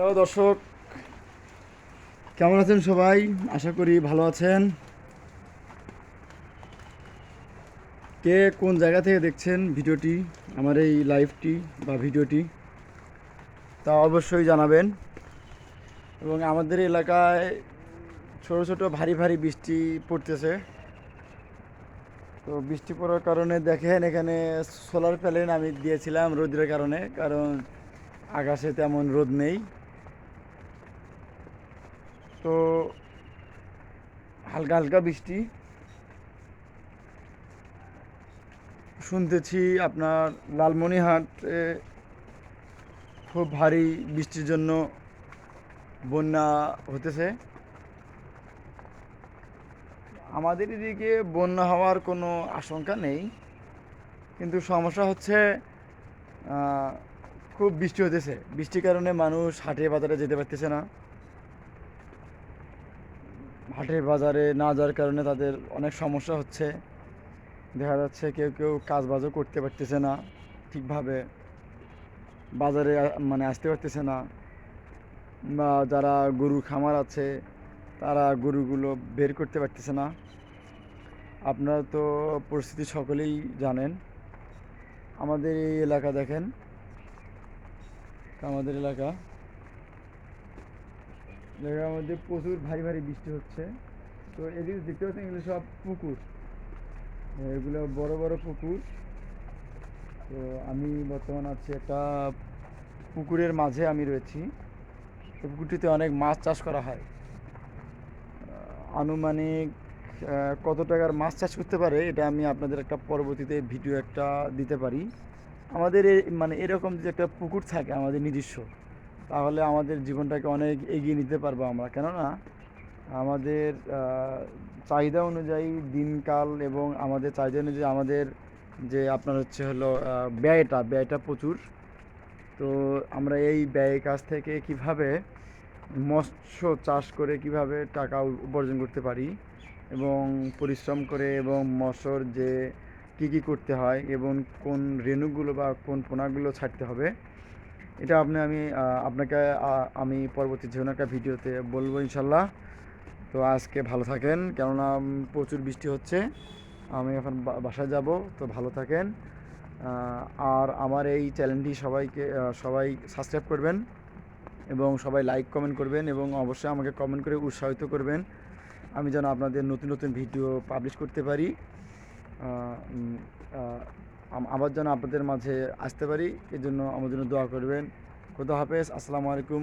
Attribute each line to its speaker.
Speaker 1: Hello দর্শক, কেমন আছেন সবাই? আশা করি ভালো আছেন। কে কোন জায়গা থেকে দেখছেন ভিডিওটি, আমার এই লাইভটি বা ভিডিওটি, তা অবশ্যই জানাবেন। এবং আমাদের এলাকায় ছোট ছোট ভারী ভারী বৃষ্টি পড়তেছে। তো বৃষ্টি পড়ার কারণে দেখেন এখানে সোলার প্যানেল আমি দিয়েছিলাম রোদের কারণে, কারণ আকাশে তেমন রোদ নেই। তো হালকা হালকা বৃষ্টি। শুনতেছি আপনার লালমনিহাটে খুব ভারী বৃষ্টির জন্য বন্যা হতেছে। আমাদের এদিকে বন্যা হওয়ার কোনো আশঙ্কা নেই, কিন্তু সমস্যা হচ্ছে খুব বৃষ্টি হতেছে। বৃষ্টির কারণে মানুষ হাটে বাজারে যেতে পারতেছে না। হাটের বাজারে না যাওয়ার কারণে তাদের অনেক সমস্যা হচ্ছে। দেখা যাচ্ছে কেউ কেউ কাজ বাজও করতে পারতেছে না ঠিকভাবে। বাজারে মানে আসতে পারতেছে না। বা যারা গরু খামার আছে, তারা গরুগুলো বের করতে পারতেছে না। আপনারা তো পরিস্থিতি সকলেই জানেন। আমাদের এই এলাকা দেখেন। আমাদের এলাকা। জায়গার মধ্যে প্রচুর ভারী ভারী বৃষ্টি হচ্ছে। তো এদিকে দেখতে পাচ্ছেন এগুলো সব পুকুর। এগুলো বড় বড় পুকুর। তো আমি বর্তমান আছি একটা পুকুরের মাঝে আমি রয়েছি। পুকুরটিতে অনেক মাছ চাষ করা হয়। আনুমানিক কত টাকার মাছ চাষ করতে পারে এটা আমি আপনাদের একটা পরবর্তীতে ভিডিও একটা দিতে পারি। আমাদের মানে এরকম যে একটা পুকুর থাকে আমাদের নিজস্ব তাহলে আমাদের জীবনটাকে অনেক এগিয়ে নিতে পারব আমরা। কেননা আমাদের চাহিদা অনুযায়ী দিনকাল এবং আমাদের চাহিদা অনুযায়ী আমাদের যে আপনার হচ্ছে হলো ব্যয়টা ব্যয়টা প্রচুর। তো আমরা এই ব্যয় কাজ থেকে কীভাবে মৎস্য চাষ করে কীভাবে টাকা উপার্জন করতে পারি এবং পরিশ্রম করে এবং মৎস্যর যে কী কী করতে হয় এবং কোন রেণুগুলো বা কোন পোনাগুলো ছাড়তে হবে এটা আপনি, আমি আপনাকে আমি পরবর্তী যে একটা ভিডিওতে বলব ইনশাল্লাহ। তো আজকে ভালো থাকেন। কেননা প্রচুর বৃষ্টি হচ্ছে। আমি এখন বাসায় যাব। তো ভালো থাকেন। আর আমার এই চ্যানেলটি সবাইকে সবাই সাবস্ক্রাইব করবেন এবং সবাই লাইক, কমেন্ট করবেন এবং অবশ্যই আমাকে কমেন্ট করে উৎসাহিত করবেন। আমি যেন আপনাদের নতুন নতুন ভিডিও পাবলিশ করতে পারি। আবার যেন আপনাদের মাঝে আসতে পারি এই জন্য আমার জন্য দোয়া করবেন। খুদা হাফেজ, আসসালামু আলাইকুম।